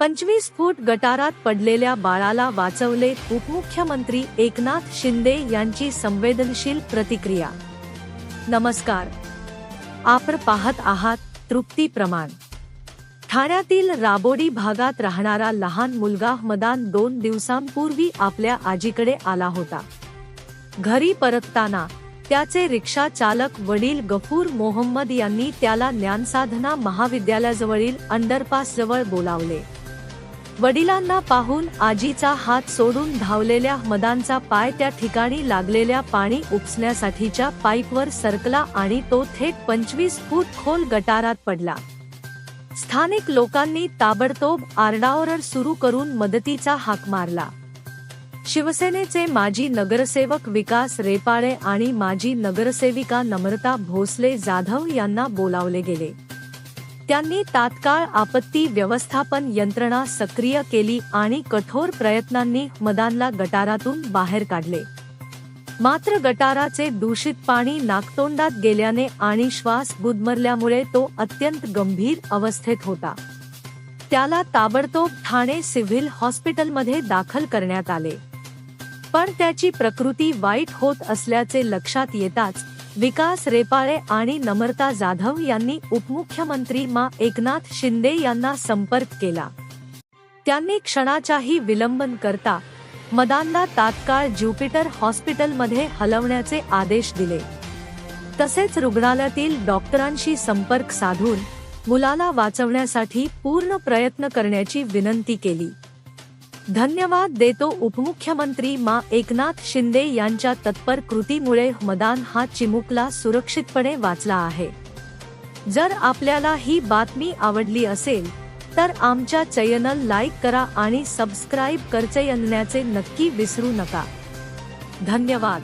पंचवीस फूट गटारात पडलेल्या बाळाला वाचवले उपमुख्यमंत्री एकनाथ शिंदे यांची संवेदनशील प्रतिक्रिया. नमस्कार. आपण पाहत आहात तृप्ती प्रमाण. ठाण्यातील राबोडी भागात राहणारा लहान मुलगा मदान दोन दिवसांपूर्वी आपल्या आजीकडे आला होता. घरी परतताना त्याचे रिक्षा चालक वडील गफूर मोहम्मद यांनी त्याला ज्ञानसाधना महाविद्यालयाजवळील अंडरपास जवळ बोलावले. वडिलांना पाहून आजीचा हात सोडून धावलेल्या मदांचा पाय त्या ठिकाणी लागलेल्या पाणी उपसण्यासाठीच्या पाईपवर सरकला आणि तो थेट पंचवीस फूट खोल गटारात पडला. स्थानिक लोकांनी ताबडतोब आरडाओरड सुरू करून मदतीचा हाक मारला. शिवसेनेचे माजी नगरसेवक विकास रेपाळे आणि माजी नगरसेविका नम्रता भोसले जाधव यांना बोलावले गेले. त्यांनी तात्काळ आपत्ती व्यवस्थापन यंत्रणा सक्रिय केली आणि कठोर प्रयत्नांनी मदानला गटारातून बाहेर काढले. मात्र गटाराचे दूषित पाणी नाकतोंडात गेल्याने आणि श्वास गुदमरल्यामुळे तो अत्यंत गंभीर अवस्थेत होता. त्याला ताबडतोब ठाणे सिव्हिल हॉस्पिटलमध्ये दाखल करण्यात आले. पण त्याची प्रकृती वाईट होत असल्याचे लक्षात येताच विकास रेपाळे आणि नम्रता जाधव यांनी उपमुख्यमंत्री मा. एकनाथ शिंदे यांना संपर्क केला. त्यांनी क्षणाचाही विलंबन करता मदांना तात्काळ ज्युपिटर हॉस्पिटलमध्ये हलवण्याचे आदेश दिले. तसेच रुग्णालयातील डॉक्टरांशी संपर्क साधून मुलाला वाचवण्यासाठी पूर्ण प्रयत्न करण्याची विनंती केली. धन्यवाद देतो उपमुख्यमंत्री मा एकनाथ शिंदे यांच्या तत्पर कृतीमुळे मदान हा चिमुकला सुरक्षितपणे वाचला आहे. जर आपल्याला ही बातमी आवडली असेल तर आमच्या चॅनल लाईक करा आणि सबस्क्राईब करचयनण्याचे नक्की विसरू नका. धन्यवाद.